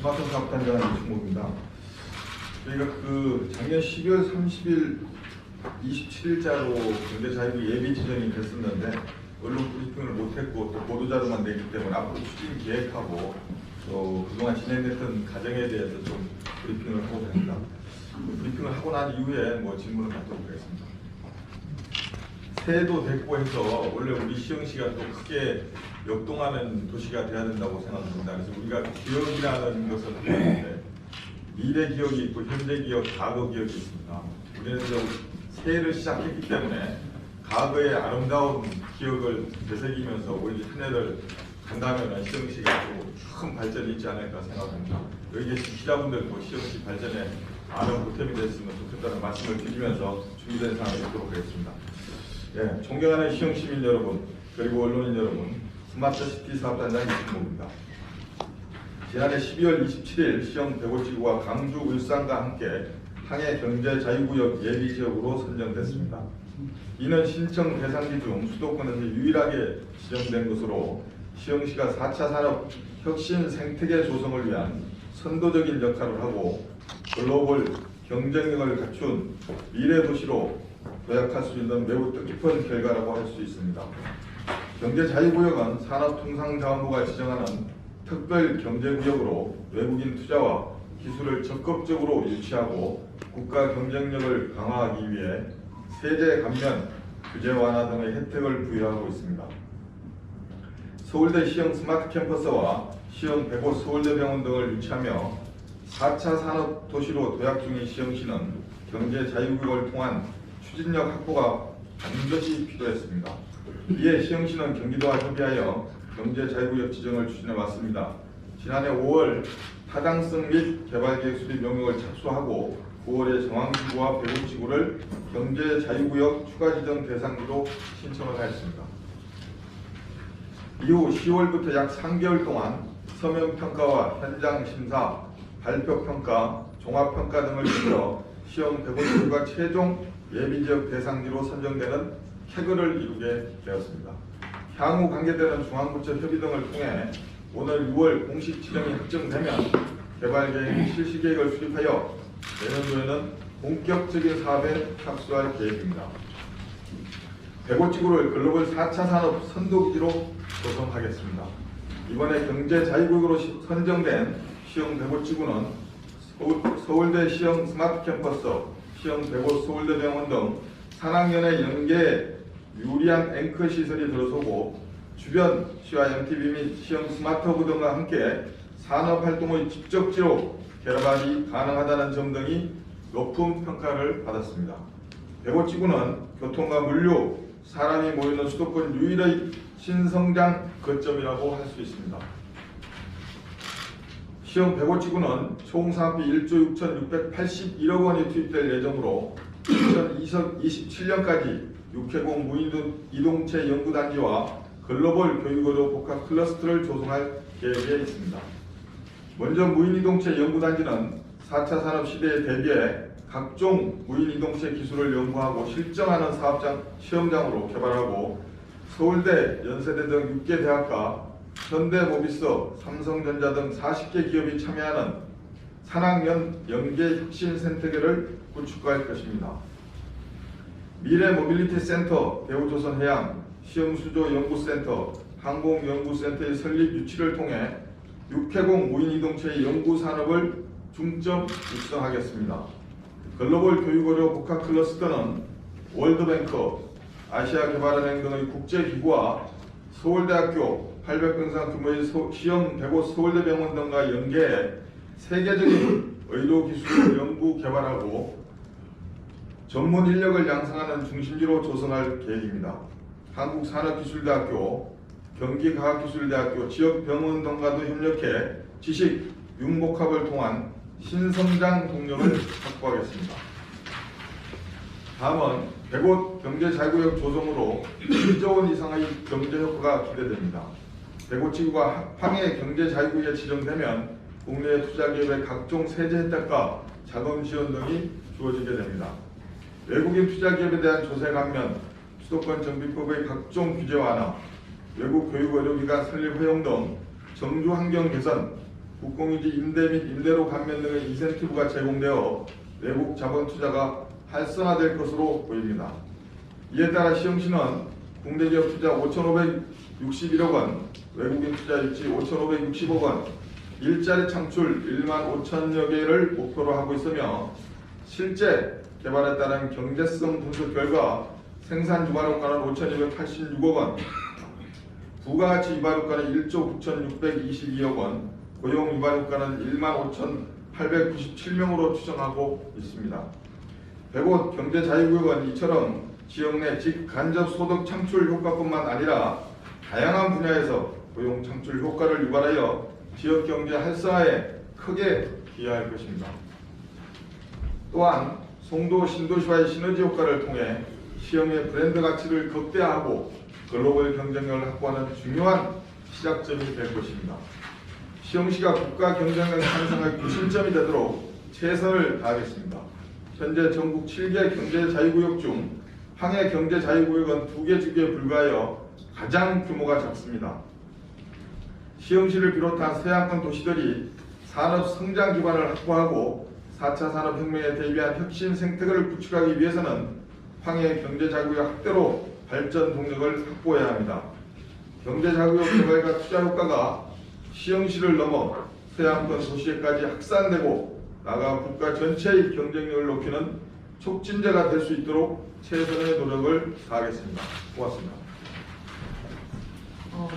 스마트 사업단장 이충목입니다. 저희가 그 작년 12월 30일 27일자로 경제자유부 예비 지정이 됐었는데 언론 브리핑을 못했고 또 보도자료만 내기 때문에 앞으로 추진 계획하고 또 그동안 진행됐던 과정에 대해서 좀 브리핑을 하고 됩니다. 브리핑을 하고 난 이후에 뭐 질문을 받도록 하겠습니다. 새해도 됐고 해서 원래 우리 시흥시가 또 크게 역동하는 도시가 돼야 된다고 생각합니다. 그래서 우리가 기억이라는 것은 미래 기억이 있고 현재 기억, 과거 기억이 있습니다. 우리는 새해를 시작했기 때문에 과거의 아름다운 기억을 되새기면서 우리 한 해를 간다면 시흥시가 또큰 발전이 있지 않을까 생각합니다. 여기 계신 기자분들도 시흥시 발전에 많은 보탬이 됐으면 좋겠다는 말씀을 드리면서 준비된 상황을 듣도록 하겠습니다. 예, 존경하는 시흥 시민 여러분 그리고 언론인 여러분 스마트 시티 사업단장 이승모입니다. 지난해 12월 27일 시흥 대구지구와 강주 울산과 함께 항해 경제 자유구역 예비 지역으로 선정됐습니다. 이는 신청 대상지 중 수도권에서 유일하게 지정된 것으로 시흥시가 4차 산업 혁신 생태계 조성을 위한 선도적인 역할을 하고 글로벌 경쟁력을 갖춘 미래 도시로 도약할 수 있는 매우 뜻깊은 결과라고 할 수 있습니다. 경제자유구역은 산업통상자원부가 지정하는 특별 경제구역으로 외국인 투자와 기술을 적극적으로 유치하고 국가 경쟁력을 강화하기 위해 세제 감면, 규제 완화 등의 혜택을 부여하고 있습니다. 서울대 시형 스마트 캠퍼스와 시형 백오 서울대병원 등을 유치하며 4차 산업도시로 도약 중인 시흥시는 경제자유구역을 통한 추진력 확보가 반드시 필요했습니다. 이에 시흥시는 경기도와 협의하여 경제자유구역 지정을 추진해 왔습니다. 지난해 5월 타당성 및 개발계획 수립 명령을 착수하고 9월에 정왕지구와 배구지구를 경제자유구역 추가 지정 대상지로 신청을 하였습니다. 이후 10월부터 약 3개월 동안 서면평가와 현장심사, 발표평가, 종합평가 등을 거쳐 시험 대본주가 최종 예비지역 대상지로 선정되는 캐그를 이루게 되었습니다. 향후 관계되는 중앙부처 협의 등을 통해 오늘 6월 공식 지정이 확정되면 개발계획 실시계획을 수립하여 내년도에는 본격적인 사업에 착수할 계획입니다. 대구지구를 글로벌 4차 산업 선도기지로 조성하겠습니다. 이번에 경제자유국으로 시- 선정된 시흥 대구지구는 서울, 서울 대 시흥 스마트 캠퍼스, 시흥 대구 서울대병원 등 산학연의 연계 유리한 앵커 시설이 들어서고 주변 시와 MTV 및 시흥 스마트허브 등과 함께 산업 활동의 직접지로 결합이 가능하다는 점 등이 높은 평가를 받았습니다. 대구지구는 교통과 물류, 사람이 모이는 수도권 유일의 신성장 거점이라고 할 수 있습니다. 시흥 백오지구는 총 사업비 1조 6,681억 원이 투입될 예정으로 2027년까지 육해공 무이동체 연구단지와 글로벌 교육의료 복합 클러스터를 조성할 계획에 있습니다. 먼저 무인이동체 연구단지는 4차 산업 시대에 대비해 각종 무인이동체 기술을 연구하고 실정하는 사업장 시험장으로 개발하고 서울대, 연세대 등 6개 대학과 현대모비스, 삼성전자 등 40개 기업이 참여하는 산학연 연계 혁신 생태계를 구축할 것입니다. 미래 모빌리티 센터, 대우조선 해양, 시흥수조 연구센터, 항공연구센터의 설립 유치를 통해 육해공 무인이동체의 연구 산업을 중점 육성하겠습니다. 글로벌 교육의료 복합 클러스터는 월드뱅크, 아시아개발은행 등의 국제기구와 서울대학교 800병상 규모의 서- 시험 대구 서울대병원 등과 연계해 세계적인 의료기술을 연구 개발하고 전문 인력을 양성하는 중심지로 조성할 계획입니다. 한국산업기술대학교, 경기과학기술대학교, 지역병원 등과도 협력해 지식 융복합을 통한 신성장 동력을 확보하겠습니다. 다음은 백옷 경제자구역 조성으로 1조 원 이상의 경제 효과가 기대됩니다. 백옷지구가 항해 경제자유구에 지정되면 국내 투자기업의 각종 세제 혜택과 자금 지원 등이 주어지게 됩니다. 외국인 투자 기업에 대한 조세 감면, 수도권 정비법의 각종 규제 완화, 외국 교육 의료기관 설립 허용 등 정주 환경 개선, 국공유지 임대 및 임대료 감면 등의 인센티브가 제공되어 외국 자본 투자가 활성화될 것으로 보입니다. 이에 따라 시흥시는 국내 기업 투자 5,561억 원, 외국인 투자 유치 5,560억 원, 일자리 창출 1만 5천여 개를 목표로 하고 있으며 실제 개발에 따른 경제성 분석 결과 생산 유발 효과는 5,286억 원, 부가가치 유발 효과는 1조 9,622억 원, 고용 유발 효과는 1만 5,897명으로 추정하고 있습니다. 백옷 경제 자유구역은 이처럼 지역 내 직간접 소득 창출 효과뿐만 아니라 다양한 분야에서 고용 창출 효과를 유발하여 지역 경제 활성화에 크게 기여할 것입니다. 또한 송도 신도시와의 시너지 효과를 통해 시흥의 브랜드 가치를 극대화하고 글로벌 경쟁력을 확보하는 중요한 시작점이 될 것입니다. 시흥시가 국가 경쟁력 향상의 구심점이 되도록 최선을 다하겠습니다. 현재 전국 7개 경제 자유구역 중 황해 경제 자유구역은 2개 주기에 불과하여 가장 규모가 작습니다. 시흥시를 비롯한 서양권 도시들이 산업 성장 기반을 확보하고 4차 산업혁명에 대비한 혁신 생태계를 구축하기 위해서는 황해 경제자구역 확대로 발전 동력을 확보해야 합니다. 경제자구역 개발과 투자 효과가 시흥시를 넘어 서양권 도시에까지 확산되고 나아가 국가 전체의 경쟁력을 높이는 촉진제가 될 수 있도록 최선의 노력을 다하겠습니다. 고맙습니다. 어,